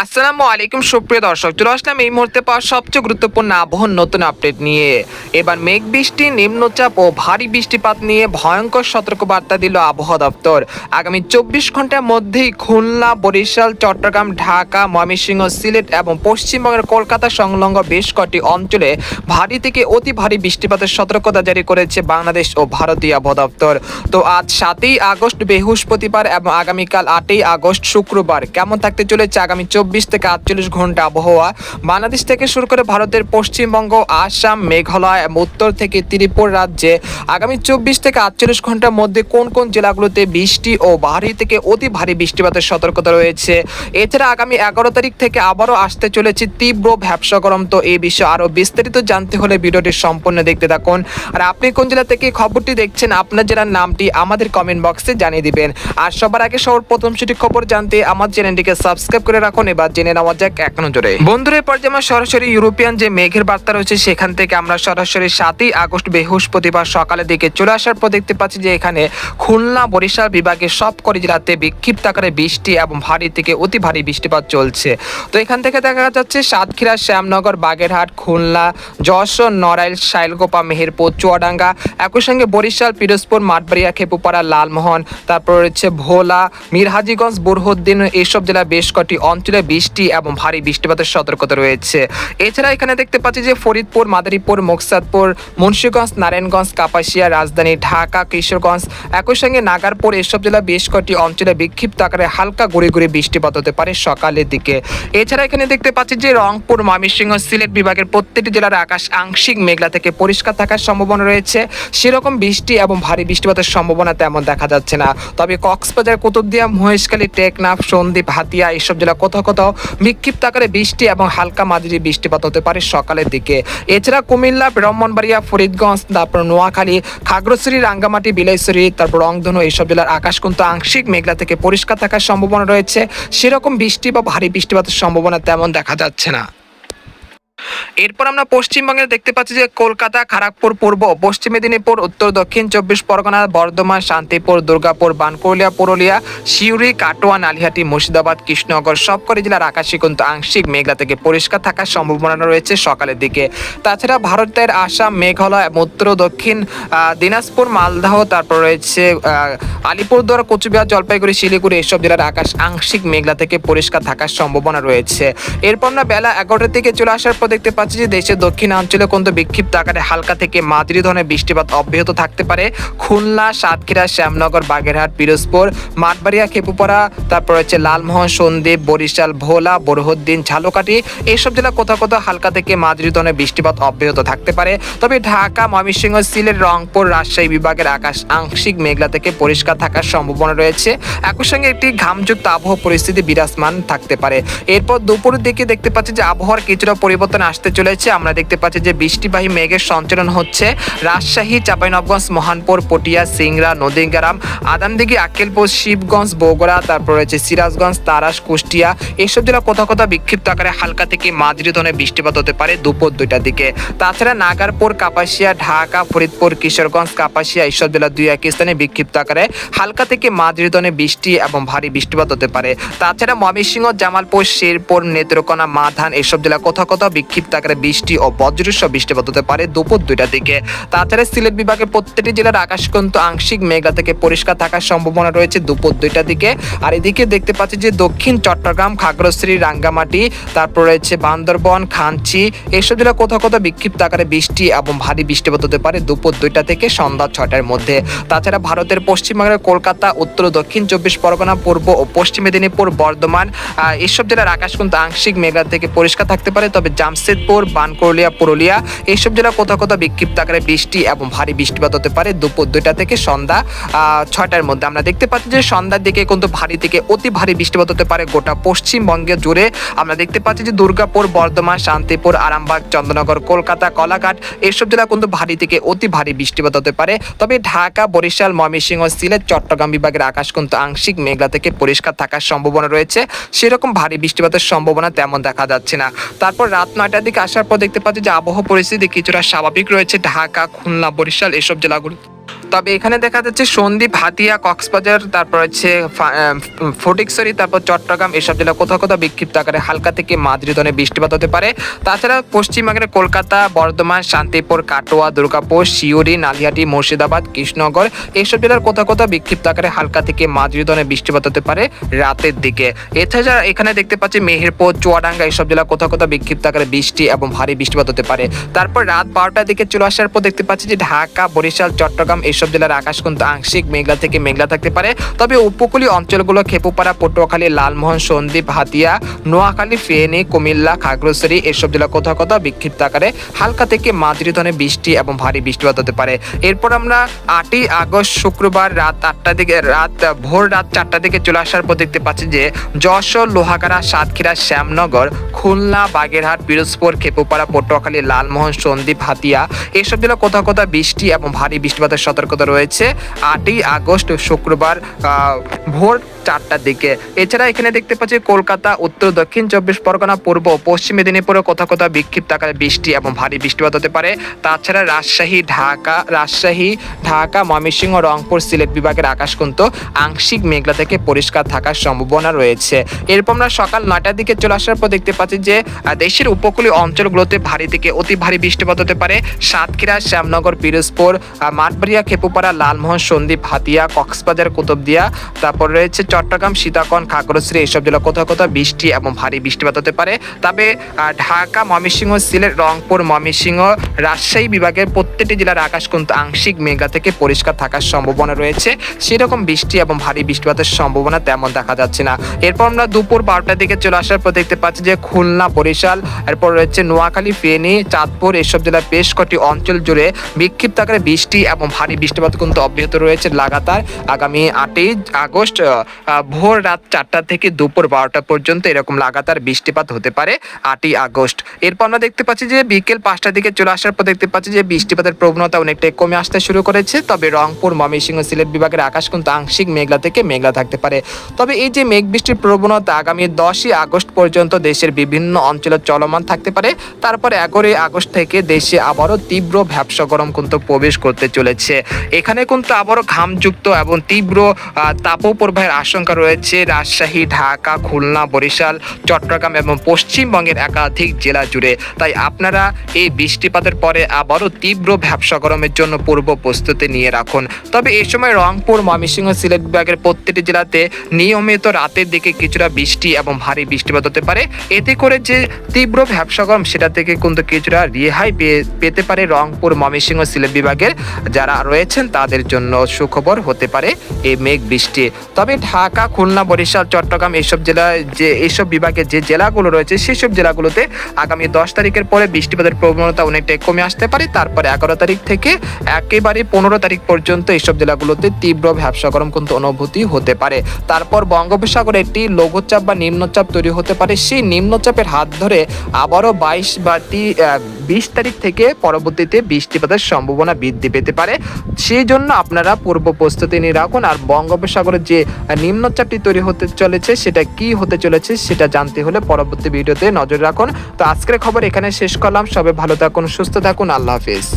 আসসালামু আলাইকুম, সুপ্রিয় দর্শক। চলে আসলাম এই মুহূর্তে পাওয়া সবচেয়ে গুরুত্বপূর্ণ আবহাওয়ার নতুন আপডেট নিয়ে। এবার মেঘ বৃষ্টি, নিম্নচাপ ও ভারী বৃষ্টিপাত নিয়ে ভয়ঙ্কর সতর্কবার্তা দিল আবহাওয়া দপ্তর। আগামী চব্বিশ ঘণ্টার মধ্যেই খুলনা, বরিশাল, চট্টগ্রাম, ঢাকা, ময়মনসিংহ, সিলেট এবং পশ্চিমবঙ্গের কলকাতা সংলগ্ন বেশ কটি অঞ্চলে ভারী থেকে অতি ভারী বৃষ্টিপাতের সতর্কতা জারি করেছে বাংলাদেশ ও ভারতীয় আবহাওয়া দপ্তর। তো আজ সাতই আগস্ট, বৃহস্পতিবার এবং আগামীকাল আটই আগস্ট, শুক্রবার কেমন থাকতে চলেছে আগামী চব্বিশ থেকে আটচল্লিশ ঘণ্টা আবহাওয়া। বাংলাদেশ থেকে শুরু করে ভারতের পশ্চিমবঙ্গ, আসাম, মেঘালয় এবং উত্তর থেকে ত্রিপুর রাজ্যে আগামী চব্বিশ থেকে আটচল্লিশ ঘণ্টার মধ্যে কোন কোন জেলাগুলোতে বৃষ্টি ও ভারী থেকে অতি ভারী বৃষ্টিপাতের সতর্কতা রয়েছে? এছাড়া আগামী এগারো তারিখ থেকে আবারও আসতে চলেছে তীব্র ভ্যাবসা গরম। তো এই বিষয়ে আরও বিস্তারিত জানতে হলে ভিডিওটি সম্পূর্ণ দেখতে থাকুন। আর আপনি কোন জেলা থেকে খবরটি দেখছেন, আপনার জেলার নামটি আমাদের কমেন্ট বক্সে জানিয়ে দিবেন। আর সবার আগে সবার প্রথম সেটি খবর জানতে আমার চ্যানেলটিকে সাবস্ক্রাইব করে রাখুন এবার জেনে নেওয়া যাক এক নজরে। বন্ধুরা এরপর যে আমার সরাসরি ইউরোপিয়ান যে মেঘের বার্তা রয়েছে, সেখান থেকে আমরা সরাসরি সাতই আগস্ট বৃহস্পতিবার সকালের দিকে চলে আসার পর দেখতে পাচ্ছি যে এখানে খুলনা, বরিশাল বিভাগের সব কটি জেলাতে বিক্ষিপ্ত আকারে বৃষ্টি এবং ভারী থেকে অতি ভারী বৃষ্টিপাত চলছে। তো এখান থেকে দেখা যাচ্ছে সাতক্ষীরা, শ্যামনগর, বাগেরহাট, খুলনা, যশোর, নড়াইল, শাইলকোপা, মেহেরপুর, চুয়াডাঙ্গা, একই সঙ্গে বরিশাল, পিরোজপুর, মাঠবাড়িয়া, খেপুপাড়া, লালমোহন, তারপর রয়েছে ভোলা, মিরহাজিগঞ্জ, বুরহুদ্দিন এইসব জেলা বেশ কটি অঞ্চলে বৃষ্টি এবং ভারী বৃষ্টিপাতের সতর্কতা রয়েছে। এছাড়া এখানে দেখতে পাচ্ছি যে ফরিদপুর, মাদারীপুর, মোকসাদপুর, মুন্সিগঞ্জ, নারায়ণগঞ্জ, কাপাসিয়া, রাজধানী ঢাকা, কিশোরগঞ্জ একই সঙ্গে নাগারপুর, এসব জেলা বেশ কয়েকটি অঞ্চলে বিক্ষিপ্ত আকারে হালকা গুড়ি গুড়ি বৃষ্টিপাত হতে পারে সকালের দিকে। এছাড়া এখানে দেখতে পাচ্ছি যে রংপুর, ময়মনসিংহ, সিলেট বিভাগের প্রত্যেকটি জেলার আকাশ আংশিক মেঘলা থেকে পরিষ্কার থাকার সম্ভাবনা রয়েছে। সেরকম বৃষ্টি এবং ভারী বৃষ্টিপাতের সম্ভাবনা তেমন দেখা যাচ্ছে না। তবে কক্সবাজার, কুতুবদিয়া, মহেশখালী, টেকনাফ, সন্দ্বীপ, হাতিয়া এইসব জেলা কোথাও কোথাও বিক্ষিপ্ত আকারে বৃষ্টি এবং হালকা মাঝারি বৃষ্টিপাত হতে পারে সকালের দিকে। এছাড়া কুমিল্লা, ব্রাহ্মণবাড়িয়া, ফরিদগঞ্জ, তারপর নোয়াখালী খাগড়শ্রী রাঙ্গামাটি, বিলাইছড়ি, তারপর রংধনু এইসব জেলার আকাশ কিন্তু আংশিক মেঘলা থেকে পরিষ্কার থাকার সম্ভাবনা রয়েছে। সেরকম বৃষ্টি বা ভারী বৃষ্টিপাতের সম্ভাবনা তেমন দেখা যাচ্ছে না। এরপর আমরা পশ্চিমবঙ্গে দেখতে পাচ্ছি যে কলকাতা খড়গপুর পূর্ব, পশ্চিম মেদিনীপুর, উত্তর, দক্ষিণ, চব্বিশ পরগনা, বর্ধমান, শান্তিপুর, দুর্গাপুর বানকুলিয়া পুরুলিয়া, সিউড়ি, কাটোয়া, নালিহাটি, মুর্শিদাবাদ, কৃষ্ণনগর, সবকটি জেলার আকাশে কিন্তু আংশিক মেঘলা থেকে পরিষ্কার থাকার সম্ভাবনা রয়েছে সকালের দিকে। তাছাড়া ভারতের আসাম, মেঘালয়, উত্তর, দক্ষিণ দিনাজপুর, মালদাহ, তারপর রয়েছে আলিপুরদুয়ার, কোচবিহার, জলপাইগুড়ি, শিলিগুড়ি এইসব জেলার আকাশ আংশিক মেঘলা থেকে পরিষ্কার থাকার সম্ভাবনা রয়েছে। এরপর আমরা বেলা এগারোটার দিকে চলে আসার পর দেখতে পাচ্ছি যে দেশের দক্ষিণাঞ্চলে কিন্তু বিক্ষিপ্ত আকারে হালকা থেকে মাঝারি ধরনের বৃষ্টিপাত অব্যাহত থাকতে পারে। খুলনা, সাতক্ষীরা, শ্যামনগর, বাগেরহাট, পিরোজপুর, মাঠবাড়িয়া, খেপুপাড়া, তারপর হচ্ছে লালমোহন, সন্দ্বীপ, বরিশাল, ভোলা, বরহদ্দিন, ঝালকাঠি এইসব জেলা কোথাও কোথাও হালকা থেকে মাঝারি ধরনের বৃষ্টিপাত অব্যাহত থাকতে পারে। তবে ঢাকা, ময়মনসিংহ, সিলেট, রংপুর, রাজশাহী বিভাগের আকাশ আংশিক মেঘলা থেকে পরিষ্কার থাকার সম্ভাবনা রয়েছে। একই সঙ্গে একটি ঘামযুক্ত আবহাওয়া পরিস্থিতি বিরাজমান থাকতে পারে। এরপর দুপুরের দিকে দেখতে পাচ্ছি যে আবহাওয়ার কিছুটা পরিবর্তন আসতে চলেছে। আমরা দেখতে পাচ্ছি যে বৃষ্টিবাহী মেঘের সঞ্চালন হচ্ছে রাজশাহী চাঁপাইনবগঞ্জ মহানপুর, পটিয়া, সিংড়া, নদীগ্রাম আদানদিঘি আক্কেলপুর, শিবগঞ্জ, বগুড়া, তারপর রয়েছে সিরাজগঞ্জ, তারাস, কুষ্টিয়া। এইসব জেলা কোথাও কোথাও বিক্ষিপ্ত আকারে হালকা থেকে মাঝারি ধরনের বৃষ্টিপাত হতে পারে দুপুর দুইটার দিকে। তাছাড়া নাগারপুর, কাপাসিয়া, ঢাকা, ফরিদপুর, কিশোরগঞ্জ, কাপাসিয়া এইসব জেলা দুই এক স্থানে বিক্ষিপ্ত আকারে হালকা থেকে মাঝারি ধরনের বৃষ্টি এবং ভারী বৃষ্টিপাত হতে পারে। তাছাড়া ময়মনসিংহ, জামালপুর, শেরপুর, নেত্রকোনা মাধান এইসব জেলা কোথাও কোথাও বিক্ষিপ্ত আকারে বৃষ্টি ও বজ্রস্ব বৃষ্টিপাত হতে পারে দুপুর দুইটার দিকে। তাছাড়া সিলেট বিভাগের প্রত্যেকটি জেলার আকাশ কিন্তু আংশিক মেঘলা থেকে পরিষ্কার থাকার সম্ভাবনা রয়েছে দুপুর দুইটার দিকে। আর এদিকে দেখতে পাচ্ছি যে দক্ষিণ চট্টগ্রাম খাগড়াছড়ি রাঙ্গামাটি তারপর রয়েছে বান্দরবন খাঞ্চি এইসব জেলা কোথাও কোথাও বিক্ষিপ্ত আকারে বৃষ্টি এবং ভারী বৃষ্টিপাত হতে পারে দুপুর দুইটা থেকে সন্ধ্যা ছটার মধ্যে। তাছাড়া ভারতের পশ্চিমবঙ্গের কলকাতা উত্তর দক্ষিণ চব্বিশ পরগনা পূর্ব ও পশ্চিম মেদিনীপুর বর্ধমান আহ, এইসব জেলার আকাশ কিন্তু আংশিক মেঘলা থেকে পরিষ্কার থাকতে পারে তবে জামশেদপুর বানকরলিয়া পুরুলিয়া এইসব জেলা কোথাও কোথাও বিক্ষিপ্ত আকারে বৃষ্টি এবং ভারী বৃষ্টিপাত হতে পারে দুপুর দুইটা থেকে সন্ধ্যা ছয়টার মধ্যে। আমরা দেখতে পাচ্ছি যে সন্ধ্যার দিকে কিন্তু ভারী থেকে অতি ভারী বৃষ্টিপাত হতে পারে গোটা পশ্চিমবঙ্গে জুড়ে। আমরা দেখতে পাচ্ছি যে দুর্গাপুর, বর্ধমান, শান্তিপুর, আরামবাগ, চন্দ্রনগর, কলকাতা, কলাঘাট এইসব জেলা কিন্তু ভারী থেকে অতি ভারী বৃষ্টিপাত হতে পারে। তবে ঢাকা, বরিশাল, ময়মনসিংহ, সিলেট, চট্টগ্রাম বিভাগের আকাশ কিন্তু আংশিক মেঘলা থেকে পরিষ্কার থাকার সম্ভাবনা রয়েছে। সেরকম ভারী বৃষ্টিপাতের সম্ভাবনা তেমন দেখা যাচ্ছে না। তারপর রাত নয়টার দিকে আসার পর দেখতে পাচ্ছি যে আবহাওয়া পরিস্থিতি কিছুটা স্বাভাবিক রয়েছে। ঢাকা, খুলনা, বরিশাল, এসব জেলাগুলো তবে এখানে দেখা যাচ্ছে সন্দ্বীপ, হাতিয়া, কক্সবাজার, তারপর হচ্ছে ফটিকসরি তারপর চট্টগ্রাম, এসব জেলা কোথাও কোথাও বিক্ষিপ্ত আকারে হালকা থেকে মাঝারি ধরনের বৃষ্টিপাত হতে পারে। তাছাড়া পশ্চিমবঙ্গের কলকাতা, বর্ধমান, শান্তিপুর, কাটোয়া, দুর্গাপুর শিউরি নালিয়াটি মুর্শিদাবাদ, কৃষ্ণনগর এইসব জেলার কোথাও কোথাও বিক্ষিপ্ত আকারে হালকা থেকে মাঝারি ধরনের বৃষ্টিপাত হতে পারে রাতের দিকে। এছাড়া এখানে দেখতে পাচ্ছি মেহেরপুর, চুয়াডাঙ্গা এইসব জেলা কোথাও কোথাও বিক্ষিপ্ত আকারে বৃষ্টি এবং ভারী বৃষ্টিপাত হতে পারে। তারপর রাত বারোটার দিকে চলে আসার পর দেখতে পাচ্ছি যে ঢাকা, বরিশাল, চট্টগ্রাম এইসব জেলার আকাশ কিন্তু আংশিক মেঘলা থেকে মেঘলা থাকতে পারে। তবে উপকূলীয় অঞ্চলগুলো খেপুপাড়া, পটুয়াখালী, লালমোহন, সন্দ্বীপ, হাতিয়া, নোয়াখালী, ফেনী, কুমিল্লা, খাগড়াছড়ি এসব জেলা কোথাও কোথাও বিক্ষিপ্ত আকারে হালকা থেকে মাঝারি ধরনের বৃষ্টি এবং ভারী বৃষ্টিপাত হতে পারে। এরপর আমরা আটই আগস্ট শুক্রবার রাত আটটা দিকে রাত, ভোর রাত চারটা দিকে চলে আসার পর দেখতে পাচ্ছি যে যশোর, লোহাগাড়া, সাতক্ষীরা, শ্যামনগর, খুলনা, বাগেরহাট, পিরোজপুর, খেপুপাড়া, পটুয়াখালী, লালমোহন, সন্দ্বীপ, হাতিয়া এসব জেলা কোথাও কোথাও বৃষ্টি এবং ভারী বৃষ্টিপাতের সতর্কতা রয়েছে। আটই আগস্ট শুক্রবার ভোর চারটার দিকে। এছাড়া এখানে দেখতে পাচ্ছি কলকাতা, উত্তর, দক্ষিণ, চব্বিশ পরগনা, পূর্ব, পশ্চিম মেদিনীপুরে কোথাও কোথাও বিক্ষিপ্ত আকারে বৃষ্টি এবং ভারী বৃষ্টিপাত হতে পারে। তাছাড়া রাজশাহী, ঢাকা রাজশাহী, ঢাকা, ময়মনসিংহ, রংপুর, সিলেট বিভাগের আকাশ কিন্তু আংশিক মেঘলা থেকে পরিষ্কার থাকার সম্ভাবনা রয়েছে। এরপর আমরা সকাল নয়টার দিকে চলে আসার পর দেখতে পাচ্ছি যে দেশের উপকূলীয় অঞ্চলগুলোতে ভারী থেকে অতি ভারী বৃষ্টিপাত হতে পারে। সাতক্ষীরা, শ্যামনগর, পিরোজপুর মাঠবাড়িয়া, খেপুপাড়া, লালমোহন, সন্দ্বীপ, হাতিয়া, কক্সবাজার, কুতুবদিয়া, তারপর রয়েছে চট্টগ্রাম সীতাকন খাগড়াছড়ি এইসব জেলা কোথাও কোথাও বৃষ্টি এবং ভারী বৃষ্টিপাত হতে পারে। তবে ঢাকা, ময়মনসিংহ, সিলেট, রংপুর, ময়মনসিংহ, রাজশাহী বিভাগের প্রত্যেকটি জেলার আকাশ কিন্তু আংশিক মেঘা থেকে পরিষ্কার থাকার সম্ভাবনা রয়েছে। সেরকম বৃষ্টি এবং ভারী বৃষ্টিপাতের সম্ভাবনা তেমন দেখা যাচ্ছে না। এরপর আমরা দুপুর বারোটার দিকে চলে আসার পর দেখতে পাচ্ছি যে খুলনা, বরিশাল, এরপর রয়েছে নোয়াখালী, ফেনী, চাঁদপুর এসব জেলার বেশ কটি অঞ্চল জুড়ে বিক্ষিপ্ত আকারে বৃষ্টি এবং ভারী বৃষ্টিপাত কিন্তু অব্যাহত রয়েছে লাগাতার। আগামী আটই আগস্ট ভোর রাত চারটা থেকে দুপুর বারোটা পর্যন্ত এরকম লাগাতার বৃষ্টিপাত হতে পারে আটই আগস্ট। এরপর আমরা দেখতে পাচ্ছি যে বিকেল পাঁচটার দিকে চলে আসার পর দেখতে পাচ্ছি যে বৃষ্টিপাতের প্রবণতা অনেকটাই কমে আসতে শুরু করেছে। তবে রংপুর, ময়মনসিংহ, সিলেট বিভাগের আকাশ কিন্তু আংশিক মেঘলা থেকে মেঘলা থাকতে পারে। তবে এই যে মেঘ বৃষ্টির প্রবণতা আগামী দশই আগস্ট পর্যন্ত দেশের বিভিন্ন অঞ্চলে চলমান থাকতে পারে। তারপরে এগারোই আগস্ট থেকে দেশে আবারও তীব্র ভ্যাবসা গরম কিন্তু প্রবেশ করতে চলেছে। এখানে কিন্তু আবারও ঘামযুক্ত এবং তীব্র তাপপ্রবাহের আশঙ্কা রয়েছে, রাজশাহী, ঢাকা, খুলনা, বরিশাল, চট্টগ্রাম এবং পশ্চিমবঙ্গের একাধিক জেলা জুড়ে। তাই আপনারা এই বৃষ্টিপাতের পরে আবারও তীব্র ভ্যাবসা গরমের জন্য পূর্ব প্রস্তুতি নিয়ে রাখুন। তবে এই সময় রংপুর, ময়মনসিংহ, সিলেট বিভাগের প্রত্যেকটি জেলাতে নিয়মিত রাতের দিকে কিছুটা বৃষ্টি এবং ভারী বৃষ্টিপাত হতে পারে। এতে করে যে তীব্র ভ্যাবসা গরম, সেটা থেকে কিন্তু কিছুটা রেহাই পেতে পারে রংপুর, ময়মনসিংহ, সিলেট বিভাগের যারা রয়েছেন, তাদের জন্য সুখবর হতে পারে এই মেঘ বৃষ্টি। তবে ঢাকা খুলনা বরিশাল চট্টগ্রাম এইসব জেলায় যে এইসব বিভাগে যে জেলাগুলো রয়েছে সেসব জেলাগুলোতে আগামী দশ তারিখের পরে বৃষ্টিপাতের প্রবণতা অনেকটাই কমে আসতে পারে। তারপরে এগারো তারিখ থেকে একেবারে পনেরো তারিখ পর্যন্ত এইসব জেলাগুলোতে তীব্র ভ্যাবসা গরম কিন্তু অনুভূতি হতে পারে। তারপর বঙ্গোপসাগরে একটি লঘুচাপ বা নিম্নচাপ তৈরি হতে পারে। সেই নিম্নচাপের হাত ধরে আবারও বাইশ বা বিশ তারিখ থেকে পরবর্তীতে বৃষ্টিপাতের সম্ভাবনা বৃদ্ধি পেতে পারে। সেই জন্য আপনারা পূর্ব প্রস্তুতি নিয়ে রাখুন। আর বঙ্গোপসাগরের যে আহ, নিম্নচাপটি তৈরি হতে চলেছে, সেটা কি হতে চলেছে সেটা জানতে হলে পরবর্তী ভিডিওতে নজর রাখুন। তো আজকের খবর এখানে শেষ করলাম। সবাই ভালো থাকুন, সুস্থ থাকুন। আল্লাহ হাফিজ।